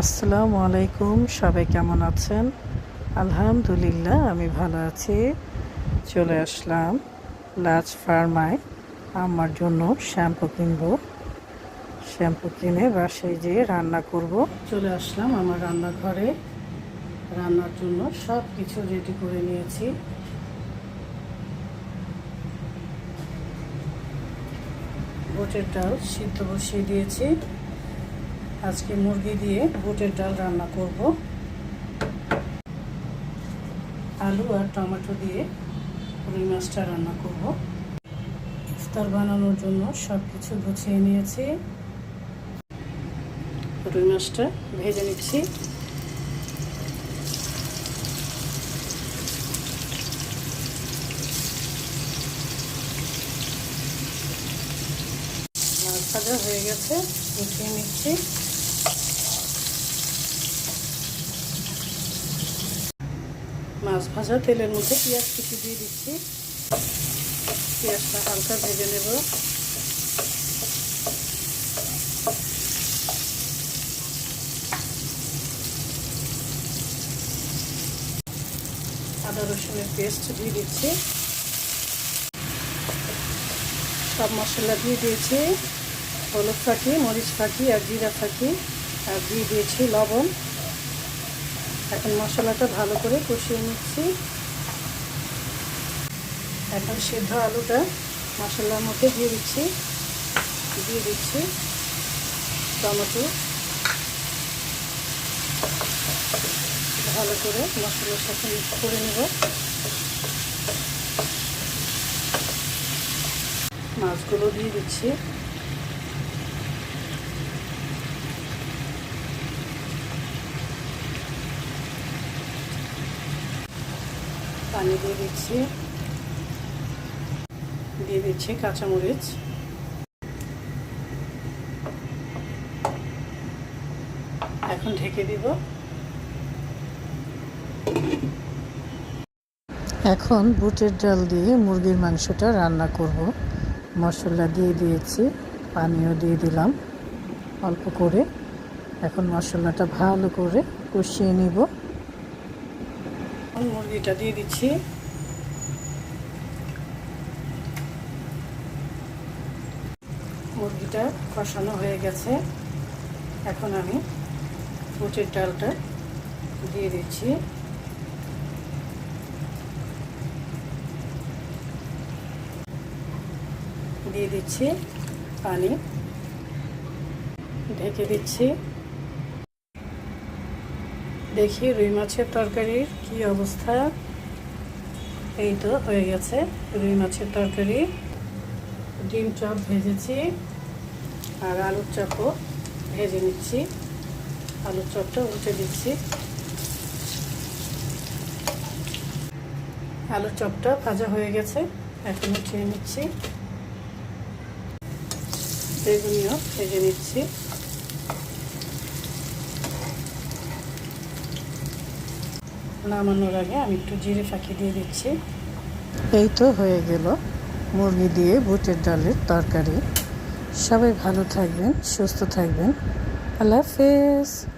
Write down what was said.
আসসালামু আলাইকুম, সবাই কেমন আছেন? আলহামদুলিল্লাহ, আমি ভালো আছি। চলে আসলাম লাজ ফার্মায়। আমার জন্য শ্যাম্পু কিনবো। শ্যাম্পু কিনে বাসায় যেয়ে রান্না করব। চলে আসলাম আমার রান্নাঘরে। রান্নার জন্য সব কিছু রেডি করে নিয়েছি। বুটের ডাল সিদ্ধ বসিয়ে দিয়েছি। আজকে মুরগি দিয়ে বুটের ডাল রান্না করব। আলু আর টমেটো দিয়ে রুই মাছটা রান্না করব। ইফতার বানানোর জন্য সব কিছু গুছিয়ে নিয়েছি। রুই মাছটা ভেজে নিচ্ছি। ভাজা হয়ে গেছে, গুছিয়ে নিচ্ছি। মাছ ভাজা, তেলের মধ্যে পেঁয়াজ কিছু দিয়ে দিচ্ছি। পেঁয়াজটা হালকা ভেজে নেব। আদা রসুনের পেস্ট দিয়ে দিচ্ছি। সব মশলা দিয়ে দিয়েছি। হলুদ ফাঁকি, মরিচ ফাঁকি আর জিরা ফাঁকি। আর দিয়ে দিয়েছি লবণ। এখন মশলাটা ভালো করে কষিয়ে নিচ্ছি। এখন সিদ্ধ আলুটা মশলার মধ্যে দিয়ে দিচ্ছি। দিয়ে দিচ্ছি টমেটো। ভালো করে মশলার সাথে মিক্স করে নেব। মাছগুলো দিয়ে দিচ্ছি। পানি দিয়ে দিচ্ছি। দিয়ে দিচ্ছি কাঁচামরিচ। এখন ঢেকে দিব। এখন বুটের ডাল দিয়ে মুরগির মাংসটা রান্না করব। মশলা দিয়ে দিয়েছি, পানিও দিয়ে দিলাম অল্প করে। এখন মশলাটা ভালো করে কষিয়ে নিব। মুরগিটা দিয়ে দিচ্ছি। মুরগিটা কষানো হয়ে গেছে। এখন আমি বুটের ডালটা দিয়ে দিচ্ছি। দিয়ে দিচ্ছি পানি। ঢেকে দিচ্ছি। দেখি রুই মাছের তরকারির কি অবস্থা। এই তো হয়ে গেছে রুই মাছের তরকারি। ডিম চপ ভেজেছি আর আলুর চপও ভেজে নিচ্ছি। আলুর চপটা উঠে দিচ্ছি। আলুর চপটা ভাজা হয়ে গেছে এখন উঠিয়ে নিচ্ছি। বেগুনিও ভেজে নিচ্ছি। নামানোর আগে আমি একটু জিরে ফাঁকি দিয়ে দিচ্ছি। এই তো হয়ে গেল। মুরগি দিয়ে বুটের ডালের তরকারি। সবাই ভালো থাকবেন, সুস্থ থাকবেন। আল্লাহ হাফেজ।